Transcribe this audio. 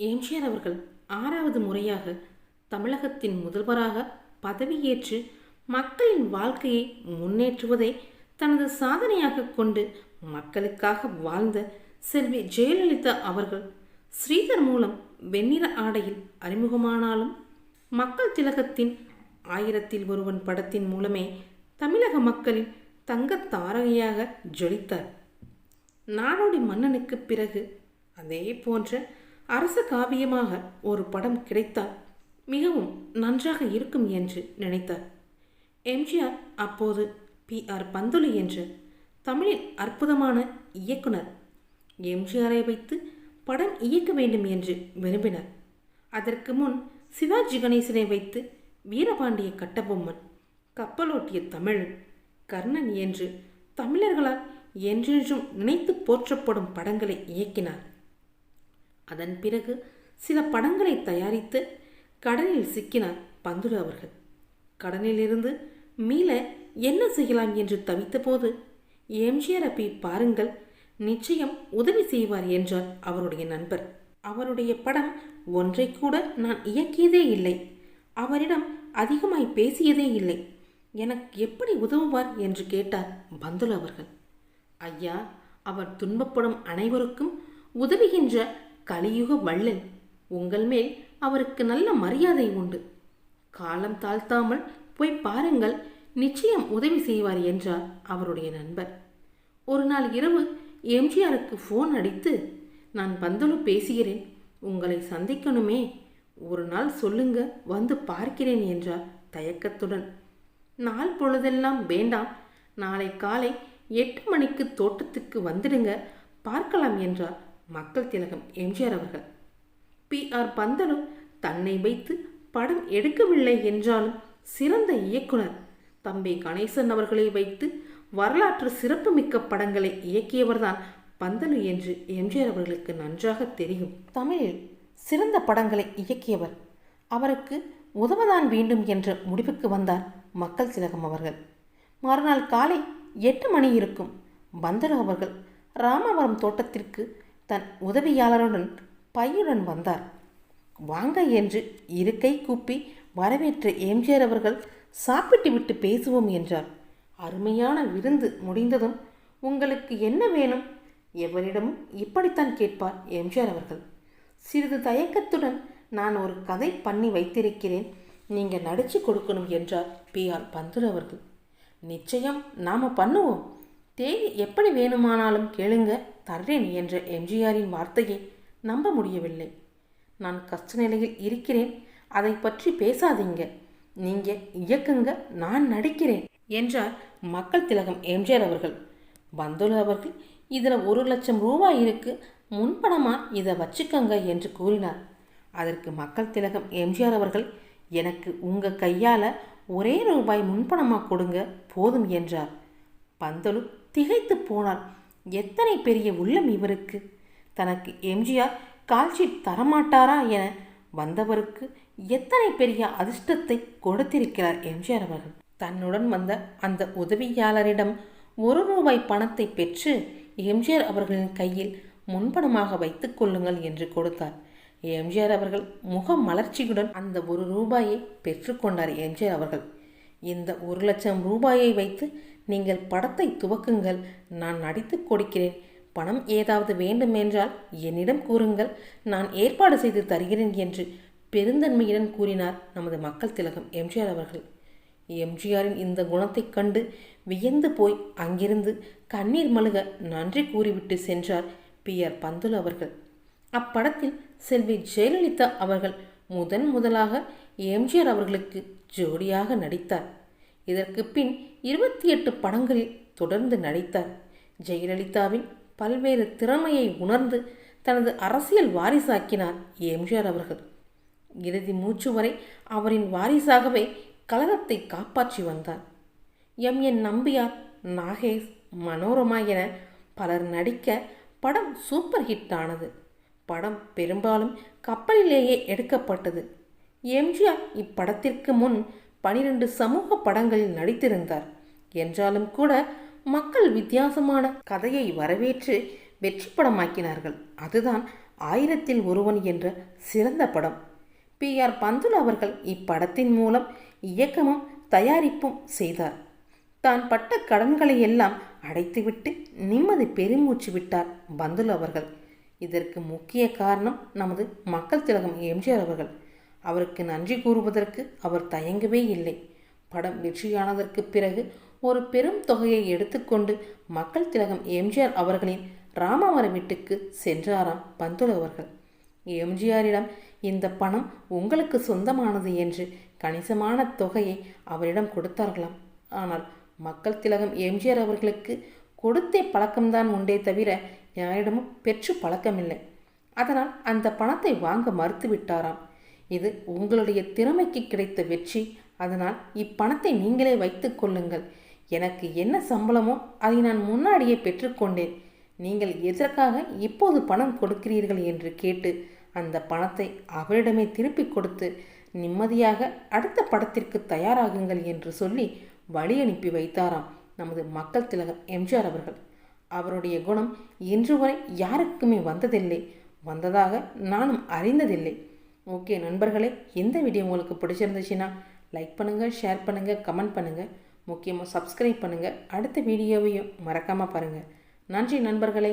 எம்ஜிஆர் அவர்கள் ஆறாவது முறையாக தமிழகத்தின் முதல்வராக பதவியேற்று மக்களின் வாழ்க்கையை முன்னேற்றுவதை தனது சாதனையாக கொண்டு மக்களுக்காக வாழ்ந்த செல்வி ஜெயலலிதா அவர்கள் ஸ்ரீதர் மூலம் வெண்ணிற ஆடையில் அறிமுகமானாலும் மக்கள் திலகத்தின் ஆயிரத்தில் ஒருவன் படத்தின் மூலமே தமிழக மக்களின் தங்கத் தாரகையாக ஜொலித்தார். நாடோடி மன்னனுக்கு பிறகு அதே போன்ற அரச காவியமாக ஒரு படம் கிடைத்தால் மிகவும் நன்றாக இருக்கும் என்று நினைத்தார். எம்ஜிஆர் அப்போது பி. ஆர். பந்துலி என்ற தமிழின் அற்புதமான இயக்குனர். எம்ஜிஆரை வைத்து படம் இயக்க வேண்டும் என்று விரும்பினார். அதற்கு முன் சிவாஜி கணேசனை வைத்து வீரபாண்டிய கட்டபொம்மன் கப்பலோட்டிய தமிழன் கர்ணன் என்று தமிழர்களால் என்றென்றும் நினைத்து போற்றப்படும் படங்களை இயக்கினார். அதன் பிறகு சில படங்களை தயாரித்து கடனில் சிக்கினார் பந்துலு அவர்கள். கடனிலிருந்து மீள என்ன செய்யலாம் என்று தவித்தபோது எம்ஜிஆர் அப்பி பாருங்கள் நிச்சயம் உதவி செய்வார் என்றார் அவருடைய நண்பர். அவருடைய படம் ஒன்றை கூட நான் இயக்கியதே இல்லை அவரிடம் அதிகமாய் பேசியதே இல்லை எனக்கு எப்படி உதவுவார் என்று கேட்டார் பந்துல அவர்கள். ஐயா அவர் துன்பப்படும் அனைவருக்கும் உதவுகின்ற கலியுக வள்ளல். உங்கள் மேல் அவருக்கு நல்ல மரியாதை உண்டு. காலம் தாழ்த்தாமல் போய் பாருங்கள் நிச்சயம் உதவி செய்வார் என்றார் அவருடைய நண்பர். ஒரு நாள் இரவு எம்ஜிஆருக்கு ஃபோன் அடித்து நான் பந்தலு பேசுகிறேன் உங்களை சந்திக்கணுமே. ஒரு நாள் சொல்லுங்க வந்து பார்க்கிறேன் என்றார் தயக்கத்துடன். நாள் பொழுதெல்லாம் வேண்டாம். நாளை காலை எட்டு மணிக்கு தோட்டத்துக்கு வந்துடுங்க பார்க்கலாம் என்றார் மக்கள் திலகம் எம்ஜிஆர் அவர்கள். பி. ஆர். பந்தலு தன்னை வைத்து படம் எடுக்கவில்லை என்றாலும் சிறந்த இயக்குனர். தம்பி கணேசன் அவர்களை வைத்து வரலாற்று சிறப்புமிக்க படங்களை இயக்கியவர்தான் பந்தனு என்று எம்ஜிஆர் அவர்களுக்கு நன்றாக தெரியும். தமிழில் சிறந்த படங்களை இயக்கியவர் அவருக்கு உதவதான் வேண்டும் என்ற முடிவுக்கு வந்தார் மக்கள் திலகம் அவர்கள். மறுநாள் காலை எட்டு மணி இருக்கும் பந்தனு அவர்கள் ராமவரம் தோட்டத்திற்கு தன் உதவியாளருடன் பையுடன் வந்தார். வாங்க என்று இருக்கை கூப்பி வரவேற்ற எம்ஜிஆர் அவர்கள் சாப்பிட்டு விட்டு பேசுவோம் என்றார். அருமையான விருந்து முடிந்ததும் உங்களுக்கு என்ன வேணும்? எவரிடமும் இப்படித்தான் கேட்பார் எம்ஜிஆர் அவர்கள். சிறிது தயக்கத்துடன் நான் ஒரு கதை பண்ணி வைத்திருக்கிறேன். நீங்கள் நடிச்சு கொடுக்கணும் என்றார் பி ஆர் பந்துரு அவர்கள். நிச்சயம் நாம் பண்ணுவோம் தேதி எப்படி வேணுமானாலும் கேளுங்க தர்றேன் என்ற எம்ஜிஆரின் வார்த்தையை நம்ப முடியவில்லை. நான் கஷ்ட நிலையில் இருக்கிறேன் அதை பற்றி பேசாதீங்க. நீங்க இயக்குங்க நான் நடிக்கிறேன் என்றார் மக்கள் திலகம் எம்ஜிஆர் அவர்கள். பந்துலு அவர்கள் இதில் ஒரு லட்சம் ரூபாய் இருக்கு முன்பணமா? இதை வச்சுக்கோங்க என்று கூறினார். அதற்கு மக்கள் திலகம் எம்ஜிஆர் அவர்கள் எனக்கு உங்கள் கையால் ஒரே ரூபாய் முன்பணமாக கொடுங்க போதும் என்றார். பந்தலு திகைத்து போனார் எத்தனை பெரிய உள்ளம் இவருக்கு? தனக்கு எம்ஜிஆர் கால்ஷீட் தரமாட்டாரா என வந்தவருக்கு எத்தனை பெரிய அதிர்ஷ்டத்தை கொடுத்திருக்கிறார் எம்ஜிஆர் அவர்கள்? தன்னுடன் வந்த அந்த உதவியாளரிடம் ஒரு ரூபாய் பணத்தை பெற்று எம்ஜிஆர் அவர்களின் கையில் முன்பணமாக வைத்துக் கொள்ளுங்கள் என்று கொடுத்தார். எம்ஜிஆர் அவர்கள் முக மலர்ச்சியுடன் அந்த ஒரு ரூபாயை பெற்றுக்கொண்டார் எம்ஜிஆர் அவர்கள். இந்த ஒரு லட்சம் ரூபாயை வைத்து நீங்கள் படத்தை துவக்குங்கள். நான் நடித்து கொடுக்கிறேன். பணம் ஏதாவது வேண்டுமென்றால் என்னிடம் கூறுங்கள். நான் ஏற்பாடு செய்து தருகிறேன் என்று பெருந்தன்மையுடன் கூறினார் நமது மக்கள் திலகம் எம்ஜிஆர் அவர்கள். எம்ஜிஆரின் இந்த குணத்தைக் கண்டு வியந்து போய் அங்கிருந்து கண்ணீர் மழுக நன்றி கூறிவிட்டு சென்றார் பி ஆர் பந்துல் அவர்கள். அப்படத்தில் செல்வி ஜெயலலிதா அவர்கள் முதன் முதலாக எம்ஜிஆர் அவர்களுக்கு ஜோடியாக நடித்தார். இதற்கு பின் இருபத்தி எட்டு படங்களில் தொடர்ந்து நடித்தார். ஜெயலலிதாவின் பல்வேறு திறமையை உணர்ந்து தனது அரசியல் வாரிசாக்கினார் எம்ஜிஆர் அவர்கள். இறுதி மூச்சு வரை அவரின் வாரிசாகவே கழகத்தை காப்பாற்றி வந்தார். எம். என். நம்பியார் நாகேஷ் மனோரமா என பலர் நடிக்க படம் சூப்பர் ஹிட் ஆனது. படம் பெரும்பாலும் கப்பலிலேயே எடுக்கப்பட்டது. எம்ஜிஆர் இப்படத்திற்கு முன் பனிரெண்டு சமூக படங்களில் நடித்திருந்தார். என்றாலும் கூட மக்கள் வித்தியாசமான கதையை வரவேற்று வெற்றி படமாக்கினார்கள். அதுதான் ஆயிரத்தில் ஒருவன் என்ற சிறந்த படம். பி. ஆர். பந்துல் அவர்கள் இப்படத்தின் மூலம் இயக்கமும் தயாரிப்பும் செய்தார். தான் பட்ட கடன்களை எல்லாம் அடைத்துவிட்டு நிம்மதி பெருமூச்சு விட்டார் பந்துல் அவர்கள். இதற்கு முக்கிய காரணம் நமது மக்கள் திலகம் எம்ஜிஆர் அவர்கள். அவருக்கு நன்றி கூறுவதற்கு அவர் தயங்கவே இல்லை. படம் வெற்றியானதற்கு பிறகு ஒரு பெரும் தொகையை எடுத்துக்கொண்டு மக்கள் திலகம் எம்ஜிஆர் அவர்களின் ராமவர வீட்டுக்கு சென்றாராம் பந்துலு அவர்கள். எம்ஜிஆரிடம் இந்த பணம் உங்களுக்கு சொந்தமானது என்று கணிசமான தொகையை அவரிடம் கொடுத்தார்களாம். ஆனால் மக்கள் திலகம் எம்ஜிஆர் அவர்களுக்கு கொடுத்தே பழக்கம்தான் உண்டே தவிர யாரிடமும் பெற்று பழக்கமில்லை. அதனால் அந்த பணத்தை வாங்க மறுத்து விட்டாராம் இது உங்களுடைய திறமைக்கு கிடைத்த வெற்றி. அதனால் இப்பணத்தை நீங்களே வைத்துக் கொள்ளுங்கள். எனக்கு என்ன சம்பளமோ அதை நான் முன்னாடியே பெற்றுக்கொண்டேன் நீங்கள் எதற்காக இப்போது பணம் கொடுக்கிறீர்கள் என்று கேட்டு அந்த பணத்தை அவரிடமே திருப்பி கொடுத்து நிம்மதியாக அடுத்த படத்திற்கு தயாராகுங்கள் என்று சொல்லி வழி அனுப்பி வைத்தாராம் நமது மக்கள் திலகம் எம்ஜிஆர் அவர்கள். அவருடைய குணம் இன்று வரை யாருக்குமே வந்ததில்லை. வந்ததாக நானும் அறிந்ததில்லை. ஓகே நண்பர்களே இந்த வீடியோ உங்களுக்கு பிடிச்சிருந்துச்சுன்னா லைக் பண்ணுங்கள் ஷேர் பண்ணுங்கள் கமெண்ட் பண்ணுங்கள் முக்கியமாக சப்ஸ்கிரைப் பண்ணுங்கள் அடுத்த வீடியோவையும் மறக்காமல் பாருங்கள் நன்றி நண்பர்களே.